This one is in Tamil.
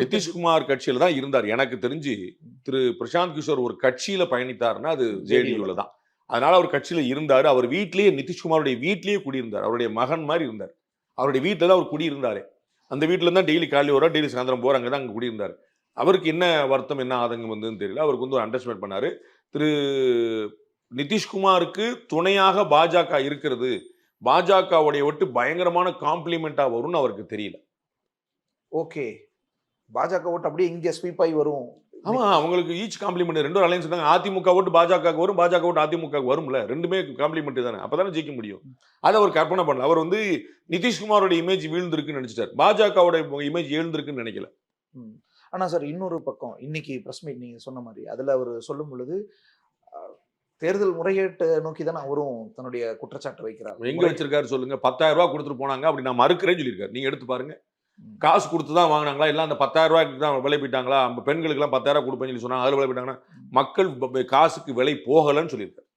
நிதிஷ்குமார் கட்சியில தான் இருந்தார். எனக்கு தெரிஞ்சு திரு பிரசாந்த் கிஷோர் ஒரு கட்சியில பயணித்தார்னா அது ஜேடியூல தான். அதனால அவர் கட்சியில இருந்தார். அவர் வீட்லயே நிதிஷ்குமாருடைய வீட்லயே குடியிருந்தார். அவருடைய மகன் மாதிரி இருந்தார். அவருடைய வீட்டில் தான் அவர் குடியிருந்தாரு. அந்த வீட்டில் தான் டெய்லி காலையில் வர டெய்லி சாயந்தரம் போற அங்கே தான் அங்கே குடியிருந்தார். அவருக்கு என்ன வருத்தம் என்ன ஆதங்கம் வந்ததுன்னு தெரியல. அவருக்கு வந்து ஒரு அண்டர்ஸ்டாண்ட் பண்ணாரு. திரு நிதிஷ்குமாருக்கு துணையாக பாஜக இருக்கிறது. பாஜகவுடைய ஒட்டு பயங்கரமான காம்ப்ளிமெண்டா வரும்னு அவருக்கு தெரியல. ஓகே. பாஜக ஓட்டு அப்படியே இங்க ஸ்வீப் ஆகி வரும். ஆமா அவங்களுக்கு ஈச் காம்ப்ளிமெண்ட் ரெண்டும் அலைன்ஸ் இருந்தாங்க. அதிமுக ஓட்டு பாஜக வரும் பாஜக ஓட்டு அதிமுக வரும்ல. ரெண்டுமே காம்ப்ளிமெண்ட் தானே. அப்பதானே ஜெயிக்க முடியும். அதை அவர் கற்பனை பண்ணல. அவர் வந்து நிதிஷ்குமாரோட இமேஜ் வீழ்ந்திருக்குன்னு நினைச்சிட்டார். பாஜகவோட இமேஜ் எழுந்திருக்குன்னு நினைக்கல. ம். ஆனா சார் இன்னொரு பக்கம் இன்னைக்கு பிரஸ் மீட் நீங்க சொன்ன மாதிரி அதுல அவர் சொல்லும் பொழுது தேர்தல் முறைகேட்டை நோக்கி தானே அவரும் தன்னுடைய குற்றச்சாட்டு வைக்கிறார். எங்க வச்சிருக்காரு சொல்லுங்க. பத்தாயிரம் ரூபாய் கொடுத்துட்டு போனாங்க அப்படி நான் மறுக்கிறேன்னு சொல்லியிருக்காரு. நீங்க எடுத்து பாருங்க. ம். காசு கொடுத்து தான் வாங்கினாங்களா? இல்ல அந்த பத்தாயிரம் ரூபாய்க்கு தான் விலை போயிட்டாங்களா? அந்த பெண்களுக்கு எல்லாம் பத்தாயிரம் கொடுப்பேன்னு சொல்லி சொன்னாங்க. அதுல விலை போயிட்டாங்கன்னா மக்கள் காசுக்கு விலை போகலன்னு சொல்லியிருக்காரு.